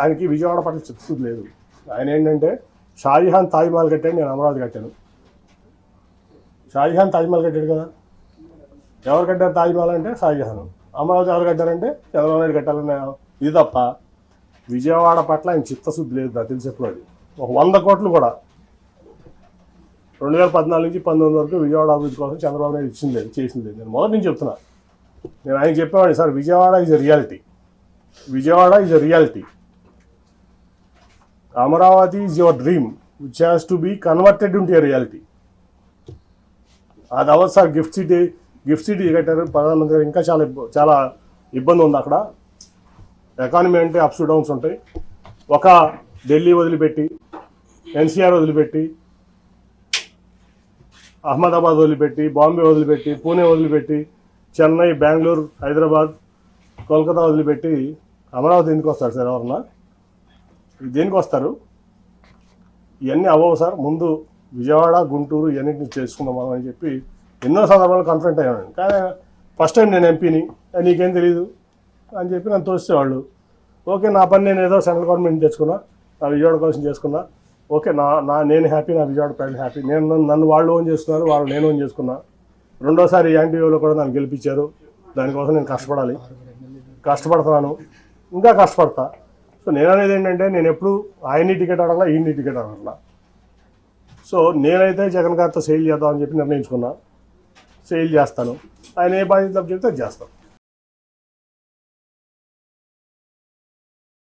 ఆయనకి విజయవాడ పట్ల చిత్తశుద్ధి లేదు. ఆయన ఏంటంటే షాజహాన్ తాజ్మహల్ కట్టాడు నేను అమరావతి కట్టాను. షాజహాన్ తాజ్మహల్ కట్టాడు కదా. ఎవరు కట్టారు తాజ్మహల్ అంటే షాజహాన్. అమరావతి ఎవరు కట్టారంటే చంద్రబాబు నాయుడు కట్టాలన్న ఇది తప్ప విజయవాడ పట్ల ఆయన చిత్తశుద్ధి లేదు నాకు తెలిసినప్పుడు అది. ఒక వంద కోట్లు కూడా రెండు వేల పద్నాలుగు నుంచి పంతొమ్మిది వరకు విజయవాడ అభివృద్ధి కోసం చంద్రబాబు నాయుడు ఇచ్చింది లేదు చేసింది లేదు. నేను మొదటి నుంచి చెప్తున్నా. నేను ఆయన చెప్పేవాడిని sir Vijayawada is a reality Vijayawada is a reality Amaravati is your dream which has to be converted into reality అది అవ్వదు sir gift city gift city కట్టారు ప్రధానమంత్రి ఇంకా చాలా చాలా ఇబ్బంది ఉంది అక్కడ. ఎకానమీ అంటే అప్స్ డౌన్స్ ఉంటాయి. ఒక ఢిల్లీ వదిలిపెట్టి ఎన్సీఆర్ వదిలిపెట్టి అహ్మదాబాద్ వదిలిపెట్టి బాంబే వదిలిపెట్టి పూణే వదిలిపెట్టి చెన్నై బెంగళూరు హైదరాబాద్ కోల్కతా వదిలిపెట్టి అమరావతి ఎందుకు వస్తారు సార్ ఎవరన్నా? దేనికి వస్తారు ఇవన్నీ అవ్వవు సార్. ముందు విజయవాడ గుంటూరు ఇవన్నింటిని చేసుకుందాం మనం అని చెప్పి ఎన్నో సందర్భాలు కన్ఫరెంట్ అయ్యాను కానీ ఫస్ట్ టైం నేను ఎంపీని నీకేం తెలియదు అని చెప్పి నన్ను తోసేవాళ్ళు. ఓకే నా పని నేను ఏదో సెంట్రల్ గవర్నమెంట్ తెచ్చుకున్నా నా విజయవాడ కోసం చేసుకున్నా. ఓకే నా నా నేను హ్యాపీ నా విజయవాడ ప్రజలు హ్యాపీ నేను నన్ను- వాళ్ళు ఓన్ చేసుకున్నారు వాళ్ళు నేను ఓన్ చేసుకున్నా. రెండోసారి యాంటీవీలో కూడా నన్ను గెలిపించారు. దానికోసం నేను కష్టపడాలి. కష్టపడుతున్నాను. ఇంకా కష్టపడతా. సో నేను అనేది ఏంటంటే నేను ఎప్పుడు ఆయన్ని టికెట్ అడగలా ఈయన్ని టికెట్ అడగలా. సో నేనైతే జగన్ గారితో సేల్ చేద్దామని చెప్పి నిర్ణయించుకున్నా. సేల్ చేస్తాను. ఆయన ఏ బాధ్యత చెప్తే అది చేస్తాను